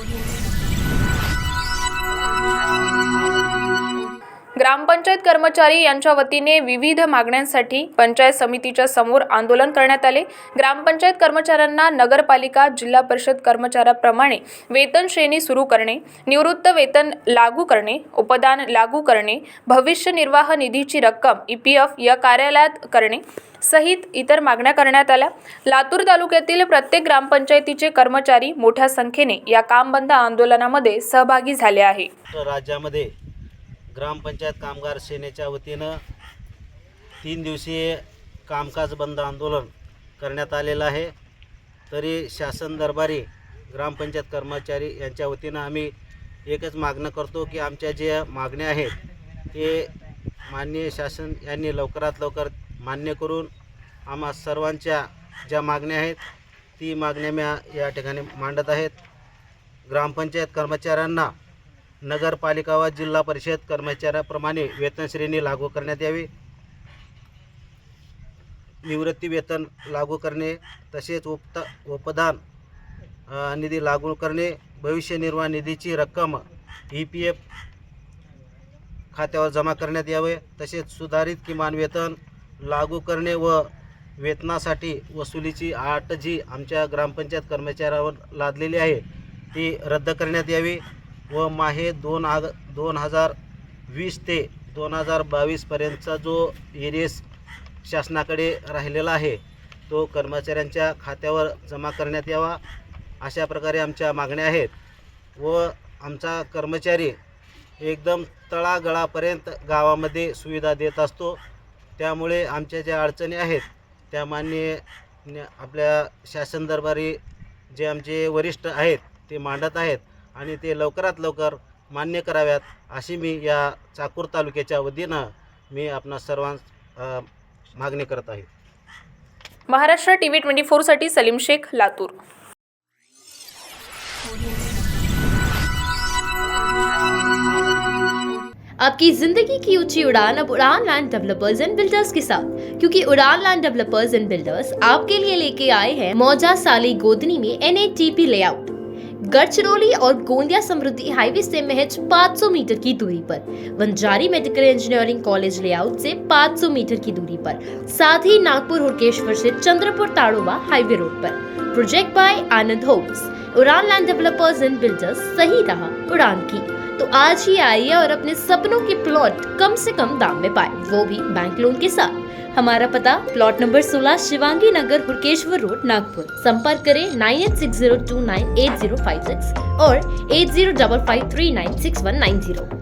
Audio. ग्रामपंचायत कर्मचारी यांच्या वतीने विविध मागण्यांसाठी पंचायत समितीच्या समोर आंदोलन करण्यात आले. ग्रामपंचायत कर्मचाऱ्यांना नगरपालिका जिल्हा परिषद कर्मचाऱ्याप्रमाणे वेतन श्रेणी सुरू करणे निवृत्त वेतन लागू करणे उपदान लागू करणे भविष्य निर्वाह निधीची रक्कम ई पी एफ या कार्यालयात करणे सहित इतर मागण्या करण्यात आल्या. लातूर तालुक्यातील प्रत्येक ग्रामपंचायतीचे कर्मचारी मोठ्या संख्येने या काम बंद आंदोलनामध्ये सहभागी झाले आहे. राज्यामध्ये ग्रामपंचायत कामगार सेनेच्या वतीनं तीन दिवसीय कामकाज बंद आंदोलन करण्यात आलेलं आहे. तरी शासन दरबारी ग्रामपंचायत कर्मचारी यांच्या वतीनं आम्ही एकच मागणं करतो की आमच्या ज्या मागण्या आहेत ते माननीय शासन यांनी लवकरात लवकर मान्य करून आम्हा सर्वांच्या ज्या मागण्या आहेत ती मागण्या मी या ठिकाणी मांडत आहेत. ग्रामपंचायत कर्मचाऱ्यांना नगरपालिका व जिल्हा परिषद कर्मचाऱ्याप्रमाणे वेतन श्रेणी लागू करण्यात यावी. निवृत्ती वेतन लागू करणे तसेच उपत उपदान निधी लागू करणे भविष्य निर्वाह निधीची रक्कम ई पी एफ खात्यावर जमा करण्यात यावे. तसेच सुधारित किमान वेतन लागू करणे व वेतनासाठी वसुलीची आट जी आमच्या ग्रामपंचायत कर्मचाऱ्यावर लादलेली आहे ती रद्द करण्यात यावी. व माहे दोन आग दोन हजार वीस ते दोन हजार बावीसपर्यंतचा जो एरियस शासनाकडे राहिलेला आहे तो कर्मचाऱ्यांच्या खात्यावर जमा करण्यात यावा अशा प्रकारे आमच्या मागण्या आहेत. व आमचा कर्मचारी एकदम तळागळापर्यंत गावामध्ये सुविधा देत असतो. त्यामुळे आमच्या ज्या अडचणी आहेत त्या मान्य आपल्या शासन दरबारी जे आमचे वरिष्ठ आहेत ते मांडत आहेत. आणि ते लवकरात लवकर मान्य कराव्यात अशी मी या चाकूर तालुक्याच्या वतीनं मी आपणा सर्वांस मागणी करत आहे. महाराष्ट्र टीव्ही ट्वेंटी फोरसाठी सलीम शेख लातूर. आपकी जिंदगी की ऊंची उड़ान अब Udaan Land Developers and Builders के साथ। क्योंकि उड़ान लैंड डेवलपर्स एंड बिल्डर्स आपके लिए लेके आए हैं मौजा साली गोदनी में एन लेआउट गढ़चिरौली और गोंदिया समृद्धि हाईवे से महज 500 मीटर की दूरी पर। Vanjari medical engineering college layout से 500 मीटर की दूरी पर। साथ ही नागपुर हुरकेश्वर से Chandrapur Tadoba highway road per. Project by Anand Homes Udaan Land Developers and Builders, सही रहा उड़ान की। तो आज ही आइए और अपने सपनों के प्लॉट कम से कम दाम में पाए। वो भी बैंक लोन के साथ। हमारा पता plot number 16 Shivangi Nagar, Hurkeshwar road Nagpur. संपर्क करें nine eight six zero two nine eight zero five six और eight zero double five three nine six one nine zero.